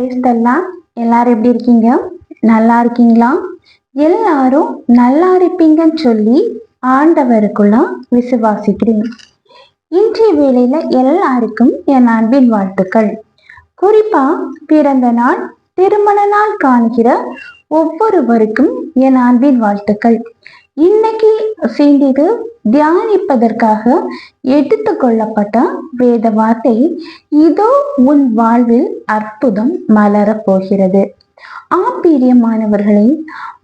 பேசுதெல்லாம் எல்லாரும் எப்படி இருக்கீங்க? நல்லா இருக்கீங்களா? எல்லாரும் நல்லா இருப்பீங்கன்னு சொல்லி ஆண்டவருக்குள்ள விசுவாசிக்கிறேன். இன்றைய வேளையில எல்லாருக்கும் என் அன்பின் வாழ்த்துக்கள். குறிப்பா பிறந்த நாள் திருமண நாள் காண்கிற ஒவ்வொருவருக்கும் என் அன்பின் வாழ்த்துக்கள். இன்னைக்கு செய்திது தியானிப்பதற்காக எடுத்து கொள்ளப்பட்ட வேத வார்த்தை இதோ உன் வாழ்வில் அற்புதம் மலரப் போகிறது. ஆப்பீரியமானவர்களே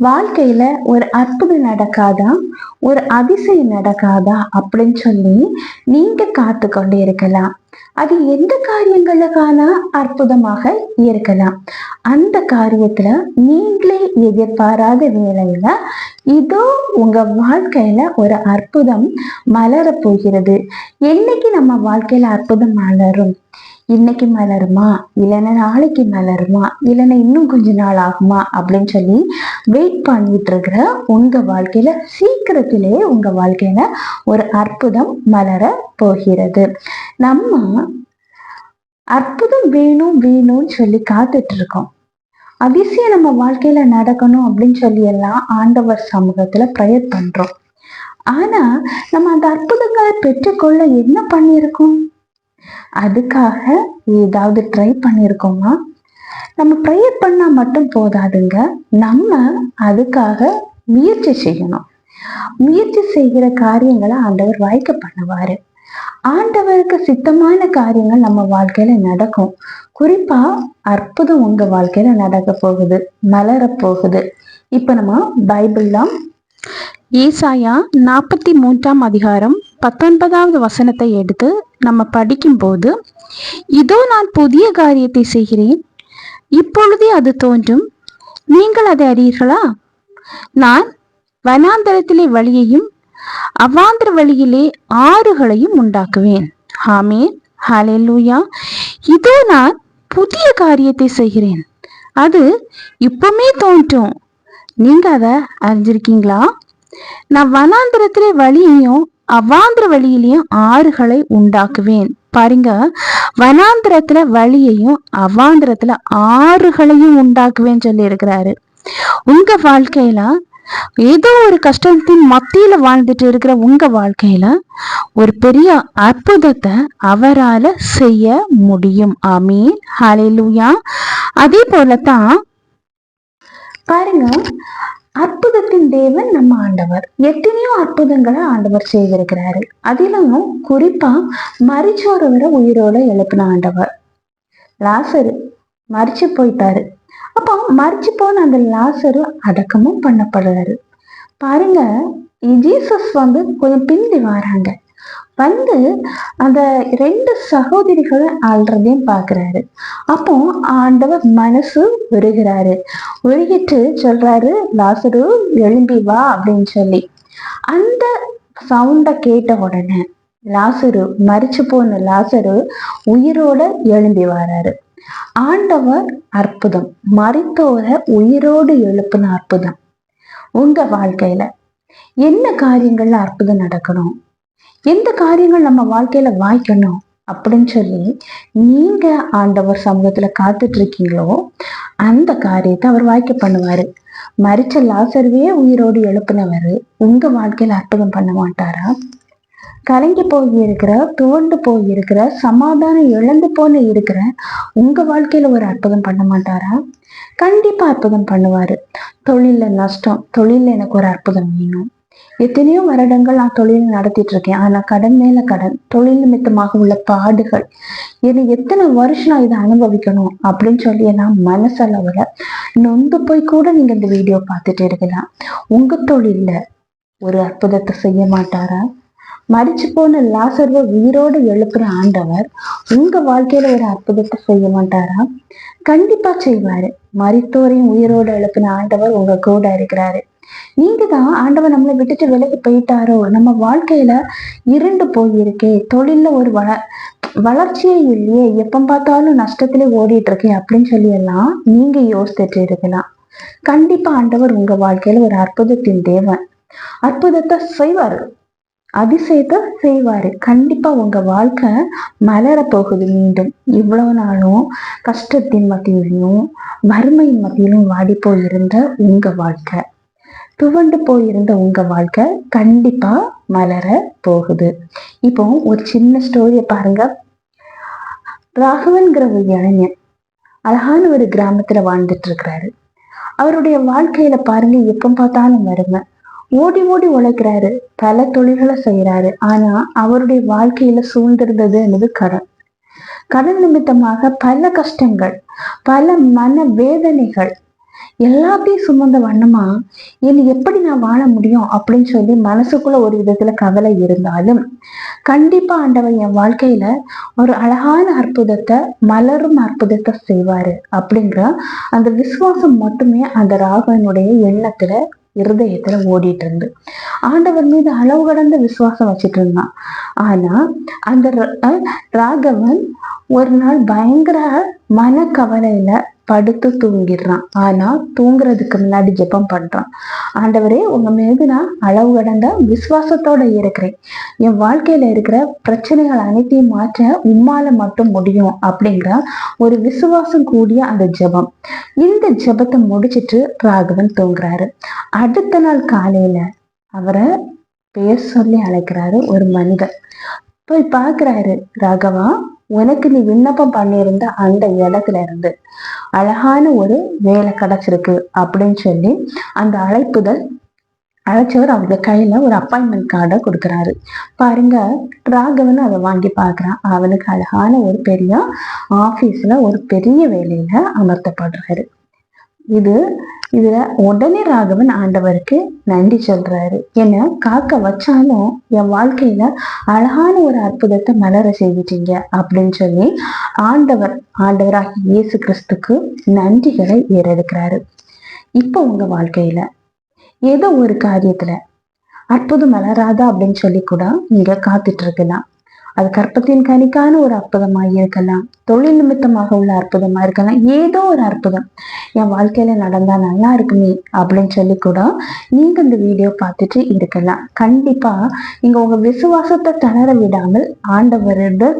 வாழ்க்கையில ஒரு அற்புதம் நடக்காதா? ஒரு அதிசயம் நடக்காதா? அப்படின்னு சொல்லி நீங்க காத்து கொண்டு இருக்கலாம். அது எந்த காரியங்களுக்கான அற்புதமாக இருக்கலாம். அந்த காரியத்துல நீங்களே எதிர்பாராத வேலையில இதோ உங்க வாழ்க்கையில ஒரு அற்புதம் மலர போகிறது. என்னைக்கு நம்ம வாழ்க்கையில அற்புதம் மலரும்? இன்னைக்கு மலருமா இல்லைன்னா நாளைக்கு மலருமா இல்லைன்னா இன்னும் கொஞ்ச நாள் ஆகுமா? அப்படின்னு சொல்லி வெயிட் பண்ணிட்டு இருக்கிற உங்க வாழ்க்கையில சீக்கிரத்திலே உங்க வாழ்க்கையில ஒரு அற்புதம் மலர போகிறது. நம்ம அற்புதம் வேணும் வேணும்னு சொல்லி காத்துட்டு இருக்கோம். அதிசயம் நம்ம வாழ்க்கையில நடக்கணும் அப்படின்னு சொல்லி எல்லாம் ஆண்டவர் சமூகத்துல ப்ரேயர் பண்றோம். ஆனா நம்ம அந்த அற்புதங்களை பெற்றுக்கொள்ள என்ன பண்ணியிருக்கோம்? அதுக்காக ஏதாவது ட்ரை பண்ணியிருக்கோமா நம்ம ப்ரேயர் பண்ணா மட்டும் போதாதுங்க. நம்ம அதுக்காக முயற்சி செய்யணும். முயற்சி செய்கிற காரியங்களை ஆண்டவர் வாய்க்க பண்ணுவாரு. ஆண்டவருக்கு சித்தமான காரியங்கள் நம்ம வாழ்க்கையில நடக்கும். குறிப்பா அற்புதம் உங்க வாழ்க்கையில நடக்க போகுது மலர போகுது. இப்ப நம்ம பைபிள்லாம் ஈசாயா நாற்பத்தி மூன்றாம் அதிகாரம் பத்தொன்பதாவது வசனத்தை எடுத்து நம்ம படிக்கும்போது இதோ நான் புதிய காரியத்தை செய்கிறேன். இப்பொழுதே அது தோன்றும். நீங்கள் அதை அறியீர்களா? நான் வனாந்தரத்திலே வழியையும் அவாந்திர வழியிலே ஆறுகளையும் உண்டாக்குவேன். ஆமேன். லூயா இதோ நான் புதிய காரியத்தை செய்கிறேன். அது இப்பவுமே தோன்றும். நீங்க அதை அறிஞ்சிருக்கீங்களா? நான் வனாந்திரத்திலே வழியையும் அவாந்திர வழியிலையும் ஆறுகளை உண்டாக்குவேன். பாருங்க வனாந்திரத்துல வழியையும் அவாந்திரத்துல ஆறுகளையும் உண்டாக்குவேன்னு சொல்லி இருக்கிறாரு உங்க வாழ்க்கையில ஏதோ ஒரு கஷ்டத்தின் மத்தியில வாழ்ந்துட்டு இருக்கிற உங்க வாழ்க்கையில ஒரு பெரிய அற்புதத்தை அவரால செய்ய முடியும். ஆமீன். ஹalleluya அதே போலதான் பாருங்க அற்புதத்தின் தேவன் நம்ம ஆண்டவர். எத்தனையோ அற்புதங்களை ஆண்டவர் செய்திருக்கிறாரு. அதிலும் குறிப்பா மறிச்சோரவரை உயிரோட எழுப்பின ஆண்டவர். லாசரு மறிச்சு போயிட்டாரு. அப்போ மறிச்சு போன அந்த லாசரு அடக்கமும் பண்ணப்படுறாரு. பாருங்க ஜீசஸ் வந்து கொஞ்சம் பிந்தி வராங்க வந்து அந்த ரெண்டு சகோதரிகளும் ஆள்றதையும் பார்க்குறாரு. அப்போ ஆண்டவர் மனசு உருகிறாரு உருகிட்டு சொல்றாரு லாசரு எழும்பி வா அப்படின்னு சொல்லி. அந்த சவுண்ட கேட்ட உடனே லாசரு மறிச்சு போன லாசரு உயிரோட எழும்பி வராரு. ஆண்டவர் அற்புதம். மறித்தோர உயிரோடு எழுப்புன அற்புதம். உங்க வாழ்க்கையில என்ன காரியங்கள்ல அற்புதம் நடக்கணும்? எந்த காரியங்கள் நம்ம வாழ்க்கையில வாய்க்கணும் அப்படின்னு சொல்லி நீங்க ஆண்டவர் சமூகத்துல காத்துட்டு இருக்கீங்களோ அந்த காரியத்தை அவர் வாய்க்க பண்ணுவாரு. மறிச்ச லாசர்வே உயிரோடு எழுப்பினவர் உங்க வாழ்க்கையில அற்புதம் பண்ண மாட்டாரா? கலங்கி போய் இருக்கிற துவண்டு போய் இருக்கிற சமாதானம் இழந்து போன இருக்கிற உங்க வாழ்க்கையில ஒரு அற்புதம் பண்ண மாட்டாரா? கண்டிப்பா அற்புதம் பண்ணுவாரு. தொழில நஷ்டம் தொழில எனக்கு ஒரு அற்புதம் வேணும். எத்தனையோ வருடங்கள் நான் தொழில் நடத்திட்டு இருக்கேன் ஆனால் கடன் மேல கடன் தொழில் நிமித்தமாக உள்ள பாடுகள் இது எத்தனை வருஷம் நான் இதை அனுபவிக்கணும் அப்படின்னு சொல்லி நான் மனசளவுல நொந்து போய் கூட நீங்க இந்த வீடியோ பார்த்துட்டு இருக்கலாம். உங்க தொழில்ல ஒரு அற்புதத்தை செய்ய மாட்டாரா? மறிச்சு போன லாசர்வ உயிரோடு எழுப்புற ஆண்டவர் உங்க வாழ்க்கையில ஒரு அற்புதத்தை செய்ய மாட்டாரா? கண்டிப்பா செய்வாரு. மறித்தோரையும் உயிரோடு எழுப்பின ஆண்டவர் உங்க கூட இருக்கிறாரு. நீங்க தான் ஆண்டவர் நம்மளை விட்டுட்டு விலகி போயிட்டாரோ? நம்ம வாழ்க்கையில இருண்டு போயிருக்கே. தொழில்ல ஒரு வள வளர்ச்சியே இல்லையே. எப்ப பார்த்தாலும் நஷ்டத்திலே ஓடிட்டு இருக்கேன் அப்படின்னு சொல்லி எல்லாம் நீங்க யோசிச்சுட்டு இருக்கலாம். கண்டிப்பா ஆண்டவர் உங்க வாழ்க்கையில ஒரு அற்புதத்தின் தேவன். அற்புதத்தை செய்வாரு. அதிசயத்தை செய்வாரு. கண்டிப்பா உங்க வாழ்க்கை மலர போகுது மீண்டும். இவ்வளவு நாளும் கஷ்டத்தின் மத்தியிலும் வறுமையின் மத்தியிலும் வாடி போயிருந்த உங்க வாழ்க்கை. துவண்டு போயிருந்த உங்க வாழ்க்கை கண்டிப்பா மலர போகுது. இப்போ ஒரு சின்ன ஸ்டோரிய பாருங்க. ராகவன்கிற ஒரு இளைஞன் அழகான ஒரு கிராமத்துல வாழ்ந்துட்டு இருக்கிறாரு. அவருடைய வாழ்க்கையில பாருங்க எப்ப பார்த்தாலும் வறுமை. ஓடி ஓடி உழைக்கிறாரு பல தொழில்களை செய்யறாரு ஆனா அவருடைய வாழ்க்கையில சூழ்ந்திருந்தது என்பது கடன். கடன் நிமித்தமாக பல கஷ்டங்கள் பல மன வேதனைகள் எல்லாத்தையும் சுமந்த வண்ணமா இனி எப்படி நான் வாழ முடியும் அப்படின்னு சொல்லி மனசுக்குள்ள ஒரு விதத்துல கவலை இருந்தாலும் கண்டிப்பா ஆண்டவன் என் வாழ்க்கையில ஒரு அழகான அற்புதத்தை மலரும் அற்புதத்தை செய்வாரு அப்படிங்கிற அந்த விசுவாசம் மட்டுமே அந்த ராகவனுடைய எண்ணத்துல இருதயத்துல ஓடிட்டு இருந்து. ஆண்டவர் மீது அளவு கடந்த விசுவாசம் வச்சுட்டு இருந்தான். ஆனா அந்த ராகவன் ஒரு நாள் பயங்கர மனக்கவலையில படுத்து தூங்கிடுறான். ஆனா தூங்குறதுக்கு முன்னாடி ஜெபம் பண்றான். ஆண்டவரே உங்க மீது நான் அளவு கடந்த விசுவாசத்தோட இருக்கிறேன். என் வாழ்க்கையில இருக்கிற பிரச்சனைகள் அனைத்தையும் மாற்ற உம்மால மட்டும் முடியும் அப்படிங்கிற ஒரு விசுவாசம் கூடிய அந்த ஜெபம். இந்த ஜெபத்தை முடிச்சிட்டு ராகவன் தூங்குறாரு. அடுத்த நாள் காலையில அவரை பேர் சொல்லி அழைக்கிறாரு ஒரு மனிதர். போய் பாக்குறாரு ராகவா. உனக்கு நீ விண்ணப்பம் பண்ணியிருந்த அந்த இடத்துல இருந்து அழகான ஒரு வேலை கிடைச்சிருக்கு அப்படின்னு சொல்லி அந்த அழைப்புதல் அழைச்சவர் அவங்க கையில ஒரு அப்பாயின்மெண்ட் கார்டை கொடுக்குறாரு. பாருங்க ராகவன் அதை வாங்கி பார்க்குறான். அவனுக்கு அழகான ஒரு பெரிய ஆபீஸ்ல ஒரு பெரிய வேலையில அமர்த்தப்படுறாரு. இது இதுல உடனே ராகவன் ஆண்டவருக்கு நன்றி சொல்றாரு. என்ன காக்க வச்சாலும் என் வாழ்க்கையில அழகான ஒரு அற்புதத்தை மலர செய்துட்டீங்க அப்படின்னு சொல்லி ஆண்டவர் ஆண்டவராக இயேசு கிறிஸ்துக்கு நன்றிகளை ஏறெடுக்கிறாரு. இப்போ உங்க வாழ்க்கையில ஏதோ ஒரு காரியத்துல அற்புதம் மலராதா அப்படின்னு சொல்லி கூட நீங்க காத்துட்டு இருக்கலாம். அது கற்பத்தின் கனிக்கான ஒரு அற்புதமாக இருக்கலாம். தொழில் நிமித்தமாக உள்ள அற்புதமா இருக்கலாம். ஏதோ ஒரு அற்புதம். என் வாழ்க்கையில நடந்தா நல்லா இருக்குமே அப்படின்னு சொல்லி கூட நீங்க இந்த வீடியோ பார்த்துட்டு இருக்கலாம். கண்டிப்பா நீங்க உங்க விசுவாசத்தை தளர விடாமல் ஆண்டவரோட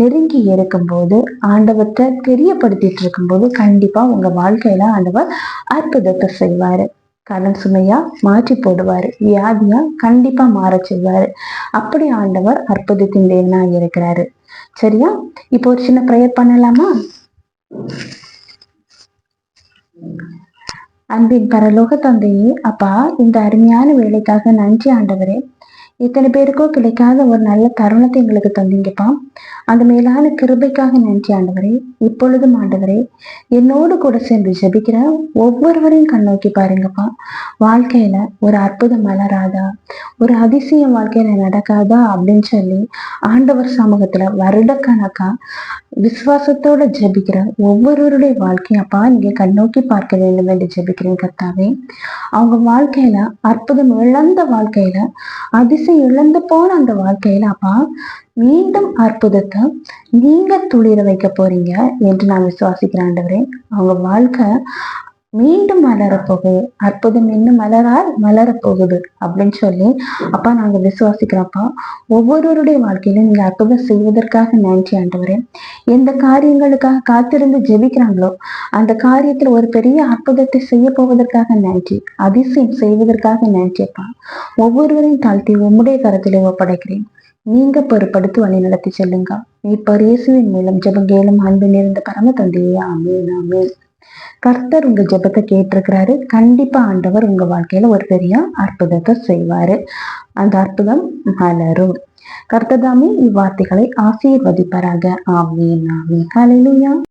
நெருங்கி இருக்கும்போது ஆண்டவத்தை தெரியப்படுத்திட்டு இருக்கும்போது கண்டிப்பா உங்க வாழ்க்கையில ஆண்டவர் அற்புதத்தை செய்வாரு. கடன் சுமையா மாற்றி போடுவார். வியாதியா கண்டிப்பா மாற செய்வாரு அப்படி ஆண்டவர் அற்புதத்தின் தேவனா இருக்கிறாரு. சரியா? இப்போ ஒரு சின்ன ப்ரேயர் பண்ணலாமா? அன்பின் பரலோக தந்தையே அப்பா இந்த அருமையான வேலைக்காக நன்றி ஆண்டவரே. இத்தனை பேருக்கோ கிடைக்காத ஒரு நல்ல தருணத்தை எங்களுக்கு தந்தீங்கப்பா. அந்த மேலான கிருபைக்காக நன்றி ஆண்டவரே. இப்பொழுதும் ஆண்டவரே என்னோடு கூட சேர்ந்து ஜபிக்கிற ஒவ்வொருவரையும் கண்ணோக்கி பாருங்கப்பா. வாழ்க்கையில ஒரு அற்புதம் மலராதா ஒரு அதிசயம் வாழ்க்கையில நடக்காதா அப்படின்னு சொல்லி ஆண்டவர் சமூகத்துல வருடக்கணக்கா விசுவாசத்தோட ஜபிக்கிற ஒவ்வொருவருடைய வாழ்க்கையும் அப்பா நீங்க கண்ணோக்கி பார்க்க வேண்டும் என்று ஜபிக்கிறேன் கர்த்தாவே. அவங்க வாழ்க்கையில அற்புதம் இழந்த வாழ்க்கையில அதிசயம் இழந்து போன அந்த வாழ்க்கையில அப்பா மீண்டும் அற்புதத்தை நீங்க துளிர வைக்க போறீங்க என்று நான் விசுவாசிக்கிறேன் ஆண்டவரே அவங்க வாழ்க்கை மீண்டும் மலரப்போகுது. அற்புதம் இன்னும் மலரால் மலரப்போகுது அப்படின்னு சொல்லி அப்பா நாங்க விசுவாசிக்கிறோம்ப்பா ஒவ்வொருவருடைய வாழ்க்கையிலும் நீங்க அற்புதம் செய்வதற்காக நன்றி ஆண்டவரே. எந்த காரியங்களுக்காக காத்திருந்து ஜெபிக்கிறாங்களோ அந்த காரியத்துல ஒரு பெரிய அற்புதத்தை செய்ய போவதற்காக நன்றி அதிசயம் செய்வதற்காக நன்றிப்பா ஒவ்வொருவரையும் தாழ்த்தி உம்முடைய கரத்திலே ஒப்படைக்கிறேன். நீங்க பொறுப்படுத்தி வழி நடத்தி செல்லுங்க. இப்ப இயேசுவின் மூலம் ஜபங்கேலும் அன்பு நிறைந்த பரம தந்தையே ஆமேன் ஆமேன். கர்த்தர் உங்க ஜெபத்தை கேட்டிருக்கிறாரு. கண்டிப்பா ஆண்டவர் உங்க வாழ்க்கையில ஒரு பெரிய அற்புதத்தை செய்வாரு. அந்த அற்புதம் மலரும். கர்த்ததாமே இவ்வார்த்தைகளை ஆசீர்வதிப்பராக. ஆமீன் ஆமீன். ஹalleluya.